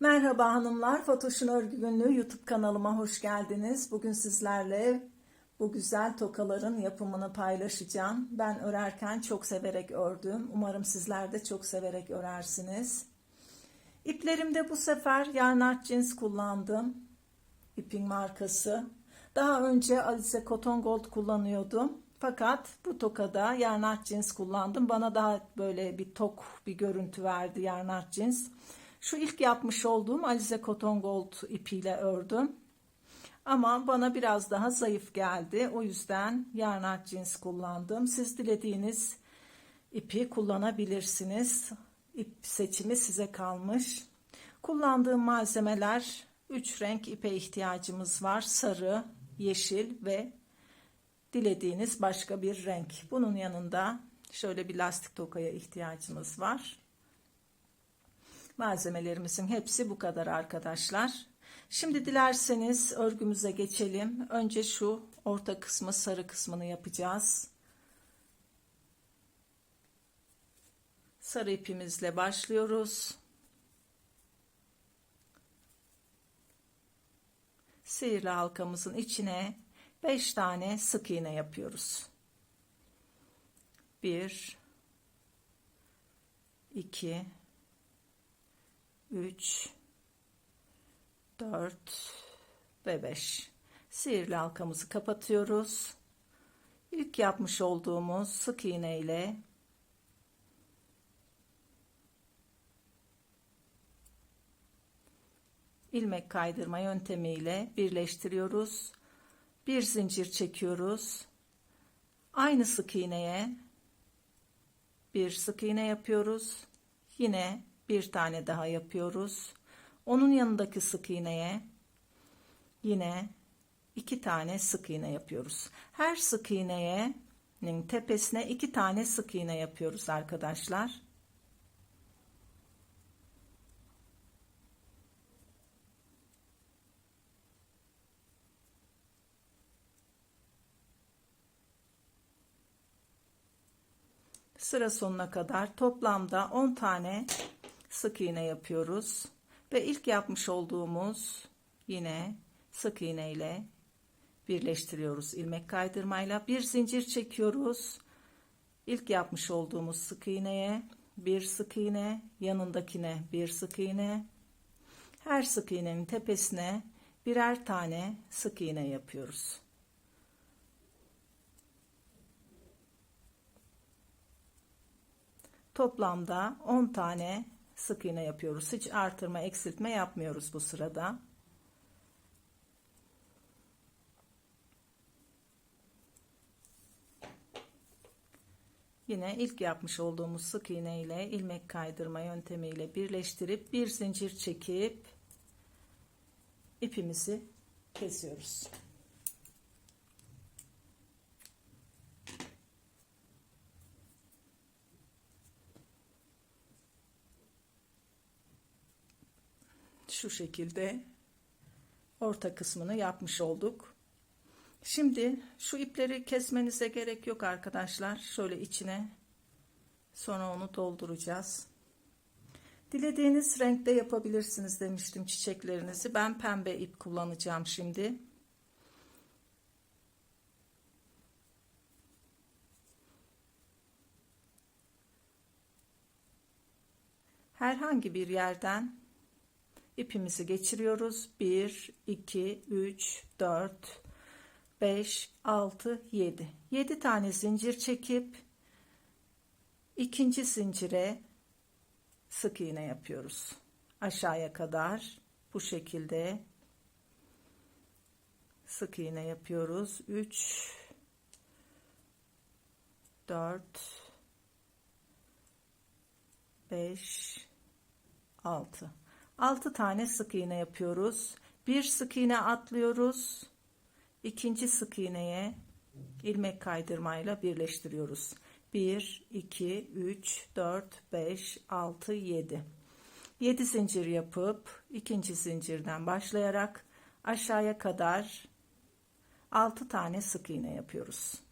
Merhaba hanımlar, Fatoş'un Örgü Günlüğü YouTube kanalıma hoş geldiniz. Bugün sizlerle bu güzel tokaların yapımını paylaşacağım. Ben örerken çok severek ördüm. Umarım sizler de çok severek örersiniz. İplerimde bu sefer yarnart cins kullandım. İpin markası. Daha önce Alize Cotton Gold kullanıyordum. Fakat bu tokada yarnart cins kullandım. Bana daha böyle bir tok bir görüntü verdi yarnart cins. Şu ilk yapmış olduğum Alize Cotton Gold ipiyle ördüm. Ama bana biraz daha zayıf geldi. O yüzden yarnart cins kullandım. Siz dilediğiniz ipi kullanabilirsiniz. İp seçimi size kalmış. Kullandığım malzemeler 3 renk ipe ihtiyacımız var. Sarı, yeşil ve dilediğiniz başka bir renk. Bunun yanında şöyle bir lastik tokaya ihtiyacımız var. Malzemelerimizin hepsi bu kadar arkadaşlar. Şimdi dilerseniz örgümüze geçelim. Önce şu orta kısmı sarı kısmını yapacağız. Sarı ipimizle başlıyoruz. Sihirli halkamızın içine 5 tane sık iğne yapıyoruz. 1 2 3 4 ve 5 sihirli halkamızı kapatıyoruz. İlk yapmış olduğumuz sık iğne ile ilmek kaydırma yöntemiyle birleştiriyoruz. Bir zincir çekiyoruz. Aynı sık iğneye bir sık iğne yapıyoruz. Yine bir tane daha yapıyoruz. Onun yanındaki sık iğneye yine iki tane sık iğne yapıyoruz. Her sık iğneye'nin tepesine iki tane sık iğne yapıyoruz arkadaşlar. Sıra sonuna kadar toplamda 10 tane sık iğne yapıyoruz. Ve ilk yapmış olduğumuz yine sık iğne ile birleştiriyoruz ilmek kaydırmayla. Bir zincir çekiyoruz. İlk yapmış olduğumuz sık iğneye bir sık iğne, yanındakine bir sık iğne. Her sık iğnenin tepesine birer tane sık iğne yapıyoruz. Toplamda 10 tane sık iğne yapıyoruz. Hiç artırma, eksiltme yapmıyoruz bu sırada. Yine ilk yapmış olduğumuz sık iğne ile ilmek kaydırma yöntemiyle birleştirip bir zincir çekip ipimizi kesiyoruz. Şu şekilde orta kısmını yapmış olduk. Şimdi şu ipleri kesmenize gerek yok arkadaşlar. Şöyle içine sonra onu dolduracağız. Dilediğiniz renkte yapabilirsiniz demiştim çiçeklerinizi. Ben pembe ip kullanacağım şimdi. Herhangi bir yerden ipimizi geçiriyoruz. 1, 2, 3, 4, 5, 6, 7. 7 tane zincir çekip ikinci zincire sık iğne yapıyoruz. Aşağıya kadar bu şekilde sık iğne yapıyoruz. 3 4 5 6 6 tane sık iğne yapıyoruz. Bir sık iğne atlıyoruz. İkinci sık iğneye ilmek kaydırmayla birleştiriyoruz. 1 2 3 4 5 6 7 7 zincir yapıp ikinci zincirden başlayarak aşağıya kadar 6 tane sık iğne yapıyoruz.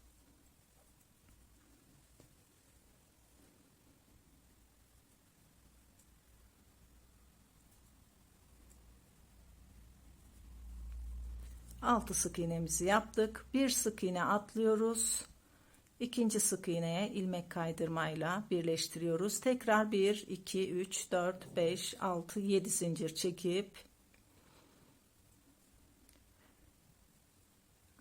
6 sık iğnemizi yaptık. Bir sık iğne atlıyoruz. İkinci sık iğneye ilmek kaydırmayla birleştiriyoruz. Tekrar 1, 2, 3, 4, 5, 6, 7 zincir çekip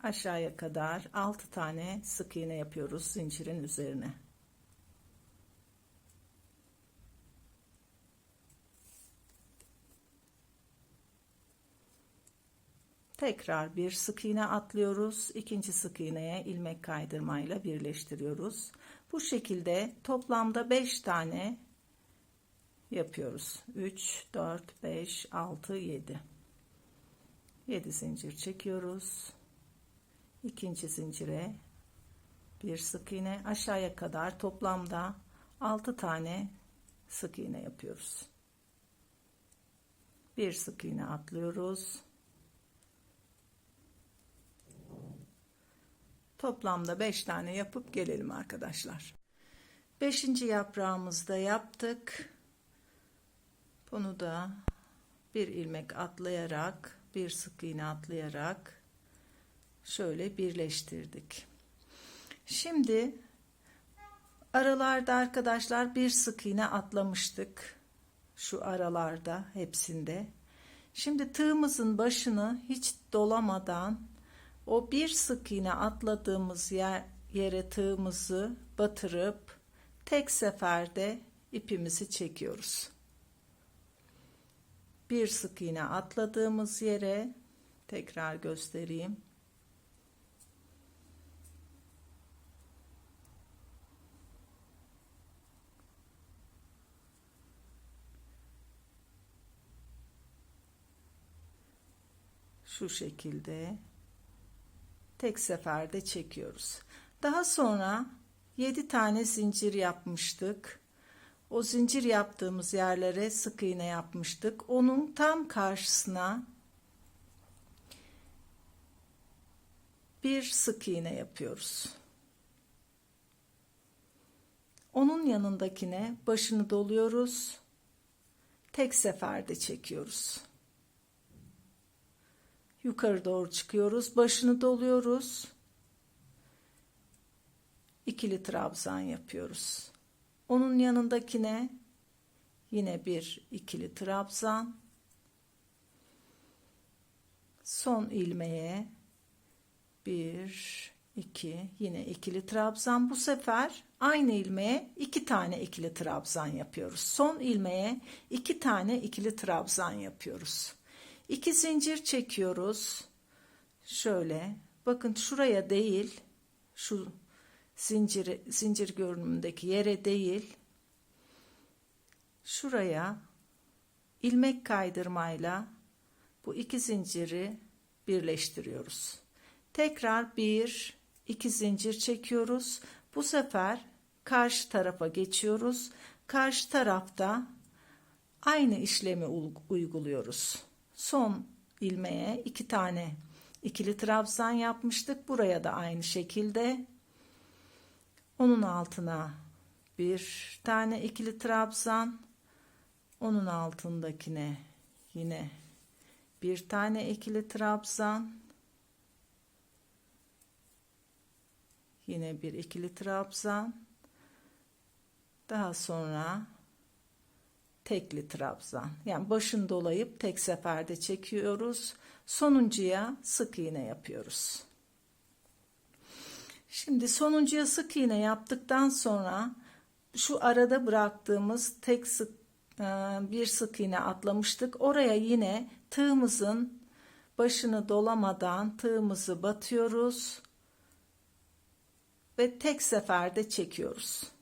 aşağıya kadar 6 tane sık iğne yapıyoruz zincirin üzerine. Tekrar bir sık iğne atlıyoruz. İkinci sık iğneye ilmek kaydırmayla birleştiriyoruz. Bu şekilde toplamda 5 tane yapıyoruz. 3, 4, 5, 6, 7. 7 zincir çekiyoruz. İkinci zincire bir sık iğne aşağıya kadar toplamda 6 tane sık iğne yapıyoruz. Bir sık iğne atlıyoruz. Toplamda 5 tane yapıp gelelim arkadaşlar. 5. yaprağımızda yaptık. Bunu da bir ilmek atlayarak, bir sık iğne atlayarak şöyle birleştirdik. Şimdi aralarda arkadaşlar bir sık iğne atlamıştık. Şu aralarda hepsinde. Şimdi tığımızın başını hiç dolamadan o bir sık iğne atladığımız yer, yere tığımızı batırıp tek seferde ipimizi çekiyoruz. Bir sık iğne atladığımız yere tekrar göstereyim. Şu şekilde tek seferde çekiyoruz. Daha sonra 7 tane zincir yapmıştık. O zincir yaptığımız yerlere sık iğne yapmıştık. Onun tam karşısına bir sık iğne yapıyoruz. Onun yanındakine başını doluyoruz. Tek seferde çekiyoruz yukarı doğru çıkıyoruz. Başını doluyoruz. İkili trabzan yapıyoruz. Onun yanındakine yine bir ikili trabzan. Son ilmeğe bir, iki, yine ikili trabzan. Bu sefer aynı ilmeğe iki tane ikili trabzan yapıyoruz. Son ilmeğe iki tane ikili trabzan yapıyoruz. İki zincir çekiyoruz. Şöyle bakın şuraya değil şu zincir zincir görünümündeki yere değil şuraya ilmek kaydırmayla bu iki zinciri birleştiriyoruz. Tekrar bir iki zincir çekiyoruz. Bu sefer karşı tarafa geçiyoruz. Karşı tarafta aynı işlemi uyguluyoruz son ilmeğe iki tane ikili trabzan yapmıştık. Buraya da aynı şekilde onun altına bir tane ikili trabzan onun altındakine yine bir tane ikili trabzan yine bir ikili trabzan daha sonra tekli trabzan. Yani başını dolayıp tek seferde çekiyoruz. Sonuncuya sık iğne yapıyoruz. Şimdi sonuncuya sık iğne yaptıktan sonra şu arada bıraktığımız tek sık e, bir sık iğne atlamıştık. Oraya yine tığımızın başını dolamadan tığımızı batıyoruz ve tek seferde çekiyoruz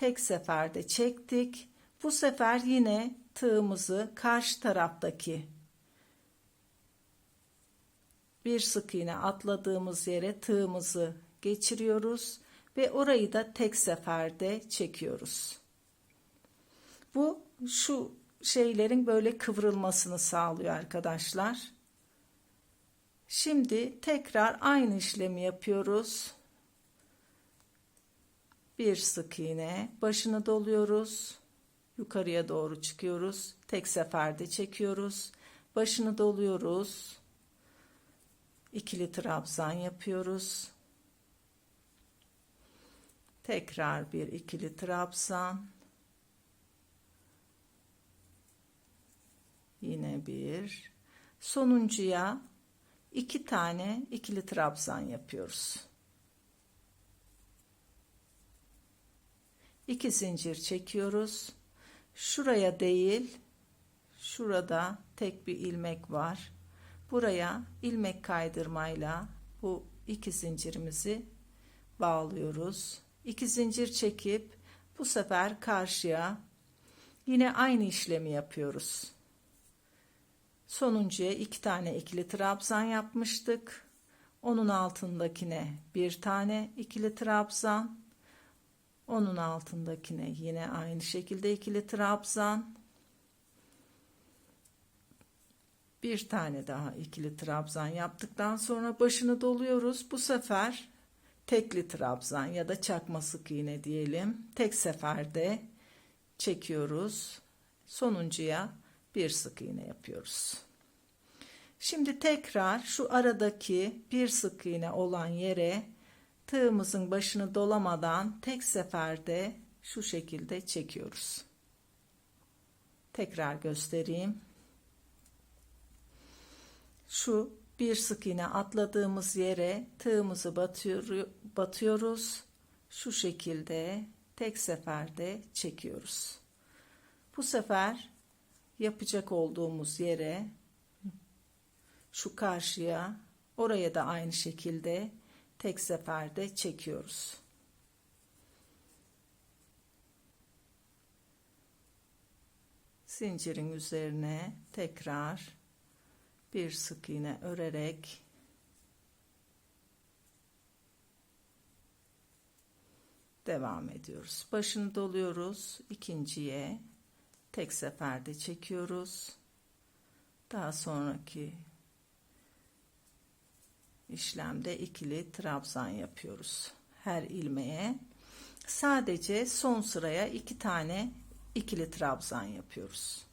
tek seferde çektik. Bu sefer yine tığımızı karşı taraftaki bir sık iğne atladığımız yere tığımızı geçiriyoruz ve orayı da tek seferde çekiyoruz. Bu şu şeylerin böyle kıvrılmasını sağlıyor arkadaşlar. Şimdi tekrar aynı işlemi yapıyoruz bir sık iğne başını doluyoruz yukarıya doğru çıkıyoruz tek seferde çekiyoruz başını doluyoruz. İkili trabzan yapıyoruz. Tekrar bir ikili trabzan. Yine bir. Sonuncuya iki tane ikili trabzan yapıyoruz. İki zincir çekiyoruz. Şuraya değil, şurada tek bir ilmek var. Buraya ilmek kaydırmayla bu iki zincirimizi bağlıyoruz. İki zincir çekip bu sefer karşıya yine aynı işlemi yapıyoruz. Sonuncuya iki tane ikili trabzan yapmıştık. Onun altındakine bir tane ikili trabzan. Onun altındakine yine aynı şekilde ikili trabzan. Bir tane daha ikili trabzan yaptıktan sonra başını doluyoruz. Bu sefer tekli trabzan ya da çakma sık iğne diyelim. Tek seferde çekiyoruz. Sonuncuya bir sık iğne yapıyoruz. Şimdi tekrar şu aradaki bir sık iğne olan yere tığımızın başını dolamadan tek seferde şu şekilde çekiyoruz. Tekrar göstereyim. Şu bir sık iğne atladığımız yere tığımızı batıyor, batıyoruz. Şu şekilde tek seferde çekiyoruz. Bu sefer yapacak olduğumuz yere şu karşıya oraya da aynı şekilde tek seferde çekiyoruz. Zincirin üzerine tekrar bir sık iğne örerek devam ediyoruz. Başını doluyoruz. ikinciye tek seferde çekiyoruz. Daha sonraki işlemde ikili trabzan yapıyoruz. Her ilmeğe sadece son sıraya iki tane ikili trabzan yapıyoruz.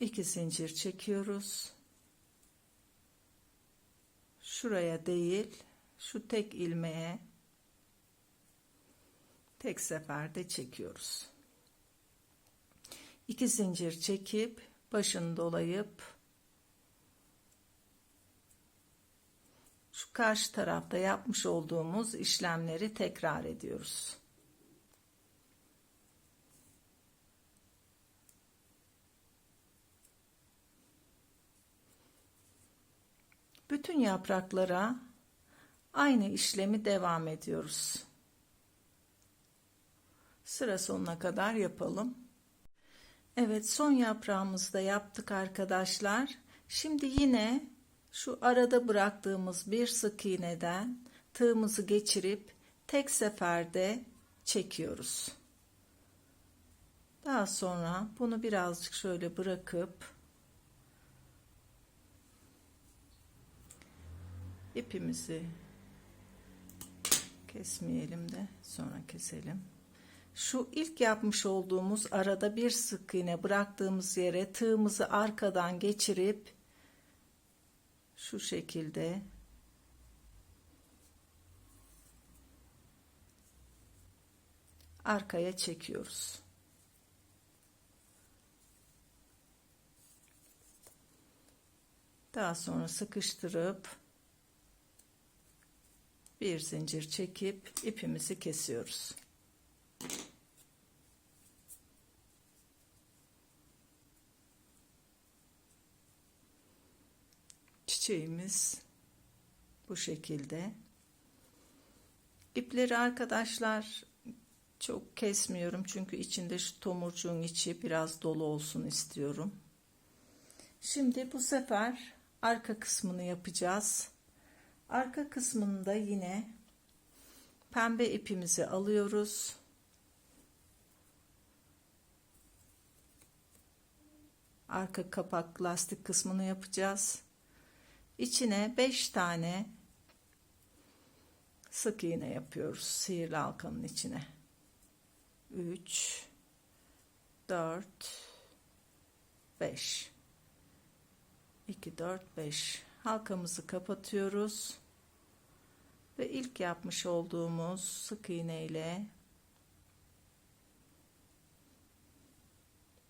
İki zincir çekiyoruz. Şuraya değil, şu tek ilmeğe tek seferde çekiyoruz. İki zincir çekip başını dolayıp şu karşı tarafta yapmış olduğumuz işlemleri tekrar ediyoruz. Bütün yapraklara aynı işlemi devam ediyoruz. Sıra sonuna kadar yapalım. Evet son yaprağımızı da yaptık arkadaşlar. Şimdi yine şu arada bıraktığımız bir sık iğneden tığımızı geçirip tek seferde çekiyoruz. Daha sonra bunu birazcık şöyle bırakıp ipimizi kesmeyelim de sonra keselim. Şu ilk yapmış olduğumuz arada bir sık iğne bıraktığımız yere tığımızı arkadan geçirip şu şekilde arkaya çekiyoruz. Daha sonra sıkıştırıp bir zincir çekip ipimizi kesiyoruz. Çiçeğimiz bu şekilde. İpleri arkadaşlar çok kesmiyorum çünkü içinde şu tomurcuğun içi biraz dolu olsun istiyorum. Şimdi bu sefer arka kısmını yapacağız. Arka kısmında yine pembe ipimizi alıyoruz. Arka kapak lastik kısmını yapacağız içine 5 tane sık iğne yapıyoruz sihirli halkanın içine. 3 4 5 2 4 5 halkamızı kapatıyoruz ve ilk yapmış olduğumuz sık iğne ile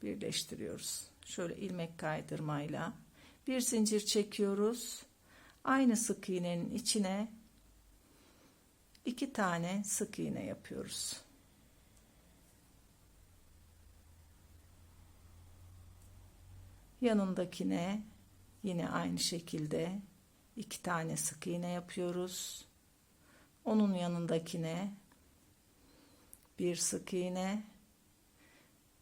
birleştiriyoruz. Şöyle ilmek kaydırmayla bir zincir çekiyoruz. Aynı sık iğnenin içine iki tane sık iğne yapıyoruz. Yanındakine yine aynı şekilde iki tane sık iğne yapıyoruz. Onun yanındakine bir sık iğne.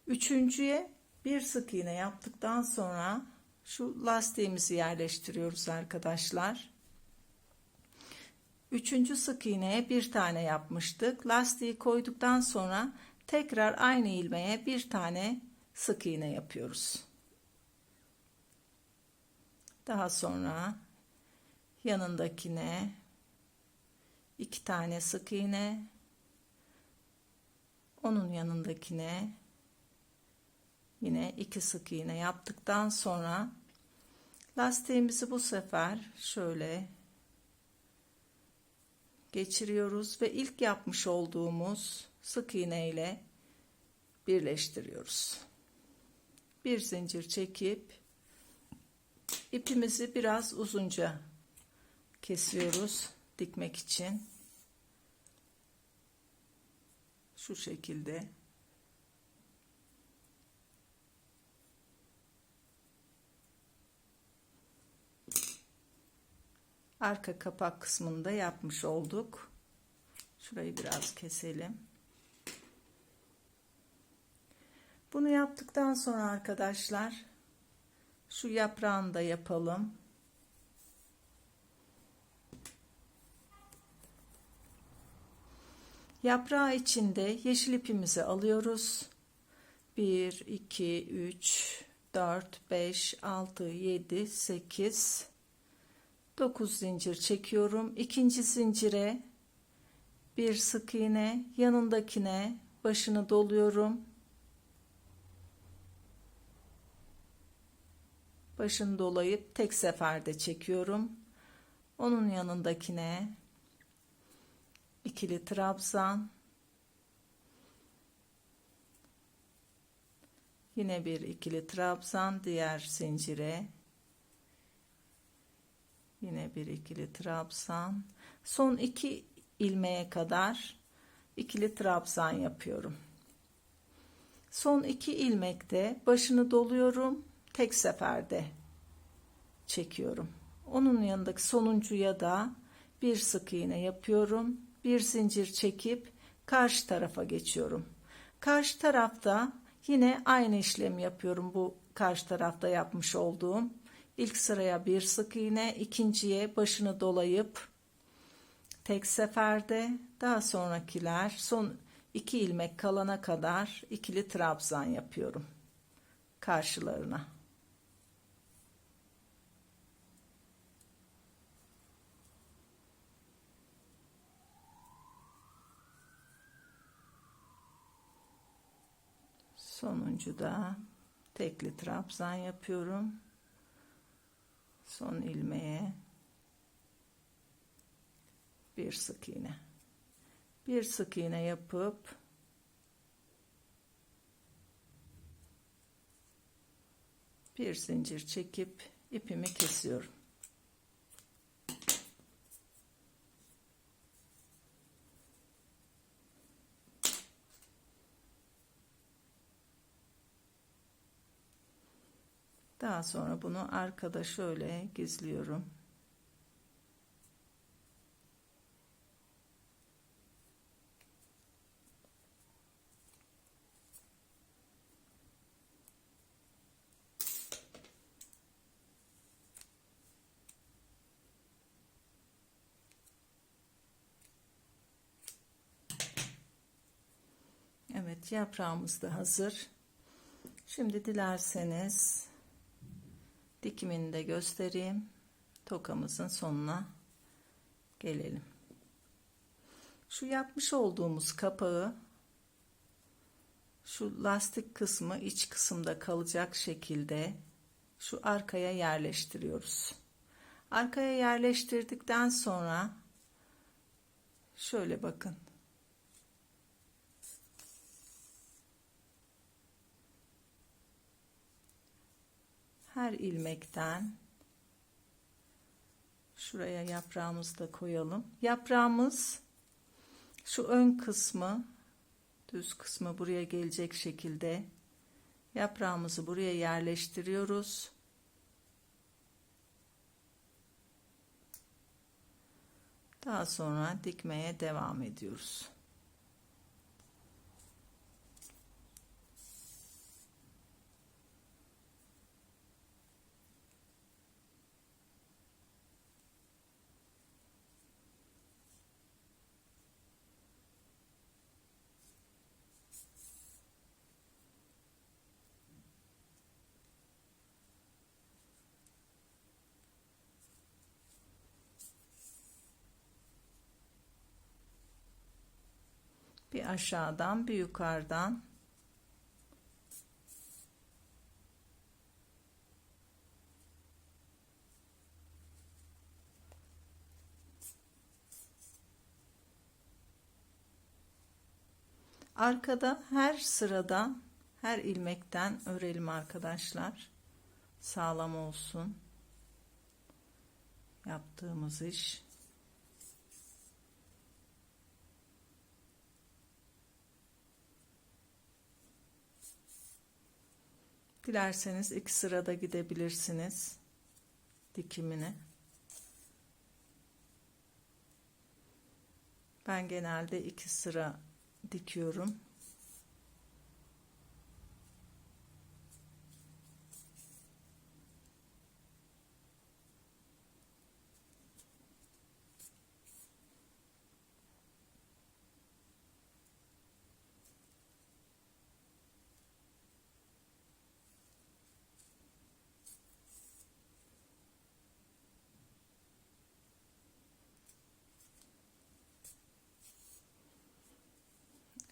Üçüncüye bir sık iğne yaptıktan sonra şu lastiğimizi yerleştiriyoruz arkadaşlar. Üçüncü sık iğneye bir tane yapmıştık. Lastiği koyduktan sonra tekrar aynı ilmeğe bir tane sık iğne yapıyoruz. Daha sonra yanındakine iki tane sık iğne onun yanındakine yine iki sık iğne yaptıktan sonra lastiğimizi bu sefer şöyle geçiriyoruz ve ilk yapmış olduğumuz sık iğne ile birleştiriyoruz. Bir zincir çekip ipimizi biraz uzunca kesiyoruz dikmek için. Şu şekilde. Arka kapak kısmında yapmış olduk. Şurayı biraz keselim. Bunu yaptıktan sonra arkadaşlar şu yaprağını da yapalım. Yaprağı içinde yeşil ipimizi alıyoruz. 1, 2, 3, 4, 5, 6, 7, 8, 9 zincir çekiyorum. İkinci zincire bir sık iğne yanındakine başını doluyorum. Başını dolayıp tek seferde çekiyorum. Onun yanındakine ikili trabzan yine bir ikili trabzan diğer zincire yine bir ikili trabzan son iki ilmeğe kadar ikili trabzan yapıyorum son iki ilmekte başını doluyorum tek seferde çekiyorum onun yanındaki sonuncuya da bir sık iğne yapıyorum bir zincir çekip karşı tarafa geçiyorum. Karşı tarafta yine aynı işlemi yapıyorum bu karşı tarafta yapmış olduğum. İlk sıraya bir sık iğne, ikinciye başını dolayıp tek seferde daha sonrakiler son iki ilmek kalana kadar ikili trabzan yapıyorum karşılarına. Sonuncu da tekli trabzan yapıyorum. Son ilmeğe bir sık iğne. Bir sık iğne yapıp bir zincir çekip ipimi kesiyorum. Daha sonra bunu arkada şöyle gizliyorum. Evet yaprağımız da hazır. Şimdi dilerseniz dikimini de göstereyim. tokamızın sonuna gelelim. Şu yapmış olduğumuz kapağı şu lastik kısmı iç kısımda kalacak şekilde şu arkaya yerleştiriyoruz. Arkaya yerleştirdikten sonra şöyle bakın. Her ilmekten şuraya yaprağımızı da koyalım. Yaprağımız şu ön kısmı düz kısmı buraya gelecek şekilde yaprağımızı buraya yerleştiriyoruz. Daha sonra dikmeye devam ediyoruz. Bir aşağıdan bir yukarıdan. Arkada her sırada her ilmekten örelim arkadaşlar. Sağlam olsun. Yaptığımız iş Dilerseniz iki sırada gidebilirsiniz dikimine. Ben genelde iki sıra dikiyorum.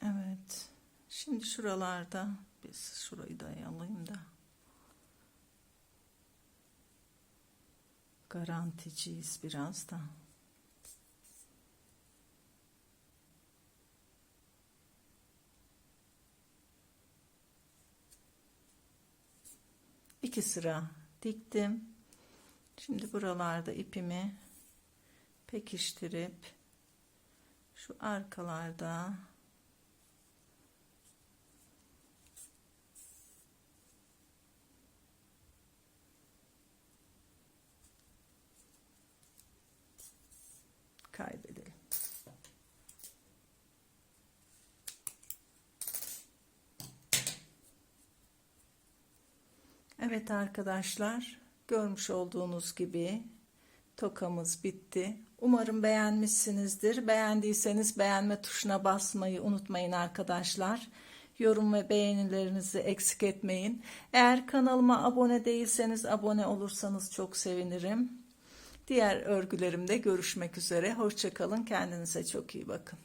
Evet. Şimdi şuralarda biz şurayı da alayım da. Garanticiyiz biraz da. İki sıra diktim. Şimdi buralarda ipimi pekiştirip şu arkalarda kaybedelim. Evet arkadaşlar görmüş olduğunuz gibi tokamız bitti. Umarım beğenmişsinizdir. Beğendiyseniz beğenme tuşuna basmayı unutmayın arkadaşlar. Yorum ve beğenilerinizi eksik etmeyin. Eğer kanalıma abone değilseniz abone olursanız çok sevinirim. Diğer örgülerimde görüşmek üzere. Hoşçakalın. Kendinize çok iyi bakın.